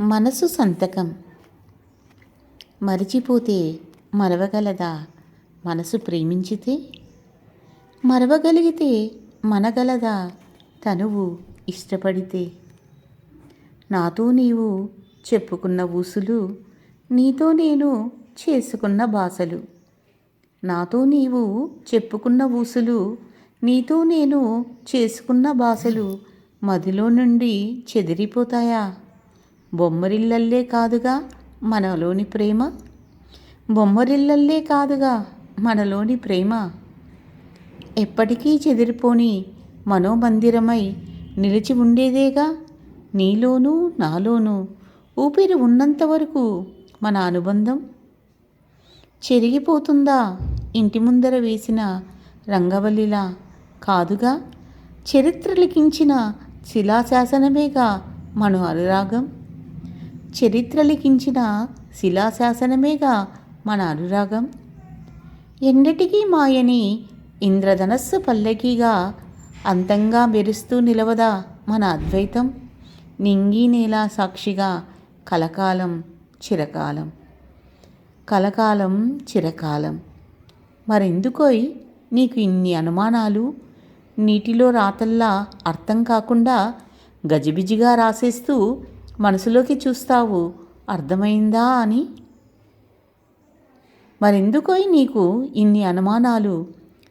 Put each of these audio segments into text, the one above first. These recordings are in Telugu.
మనసు సంతకం. మరిచిపోతే మరవగలదా? మనసు ప్రేమించితే? మరవగలిగితే మనగలదా? తనువు ఇష్టపడితే? నాతో నీవు చెప్పుకున్న ఊసులు నీతో నేను చేసుకున్న బాసలు. నాతో నీవు చెప్పుకున్న ఊసులు నీతో నేను చేసుకున్న బాసలు మదిలో నుండి చెదిరిపోతాయా? బొమ్మరిల్లల్లే కాదుగా మనలోని ప్రేమ? బొమ్మరిల్లల్లే కాదుగా మనలోని ప్రేమ? ఎప్పటికీ చెదిరిపోని మనోమందిరమై నిలిచి ఉండేదేగా? నీలోనూ నాలోనూ ఊపిరి ఉన్నంత వరకు మన అనుబంధం? చెరిగిపోతుందా ఇంటి ముందర వేసిన రంగవల్లిలా కాదుగా? చరిత్ర లిఖించిన శిలాశాసనమేగా మన అనురాగం? చరిత్ర లిఖించిన శిలాశాసనమేగా మన అనురాగం? ఎన్నటికీ మాయని ఇంద్రధనస్సు పల్లకీగా అంతంగా మెరుస్తూ నిలవదా మన అద్వైతం? నింగి నేల సాక్షిగా కలకాలం చిరకాలం. కలకాలం చిరకాలం. మరెందుకోయ్ నీకు ఇన్ని అనుమానాలు? నీటిలో రాతల్లా అర్థం కాకుండా గజిబిజిగా రాసేస్తూ మనసులోకి చూస్తావు. అర్థమైందా అని. మరెందుకోయ్ నీకు ఇన్ని అనుమానాలు?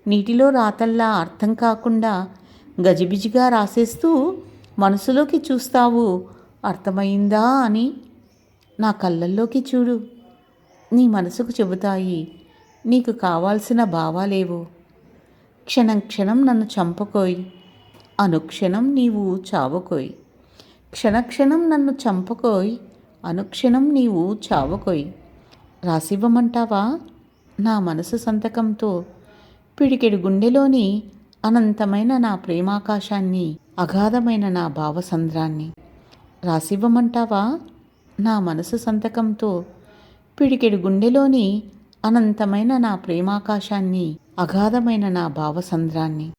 నీటిలో రాతల్లా అర్థం కాకుండా గజిబిజిగా రాసేస్తూ మనసులోకి చూస్తావు. అర్థమైందా అని. నా కళ్ళల్లోకి చూడు. నీ మనసుకు చెబుతాయి. నీకు కావాల్సిన భావాలేవో. క్షణం క్షణం నన్ను చంపకోయ్. అనుక్షణం నీవు చావకోయ్. క్షణక్షణం నన్ను చంపకోయ్ అనుక్షణం నీవు చావకోయ్. రాసివ్వమంటావా? నా మనసు సంతకంతో పిడికెడు గుండెలోని అనంతమైన నా ప్రేమాకాశాన్ని అగాధమైన నా భావసంద్రాన్ని. రాసివ్వమంటావా? నా మనసు సంతకంతో పిడికెడు గుండెలోని అనంతమైన నా ప్రేమాకాశాన్ని అగాధమైన నా భావసంద్రాన్ని.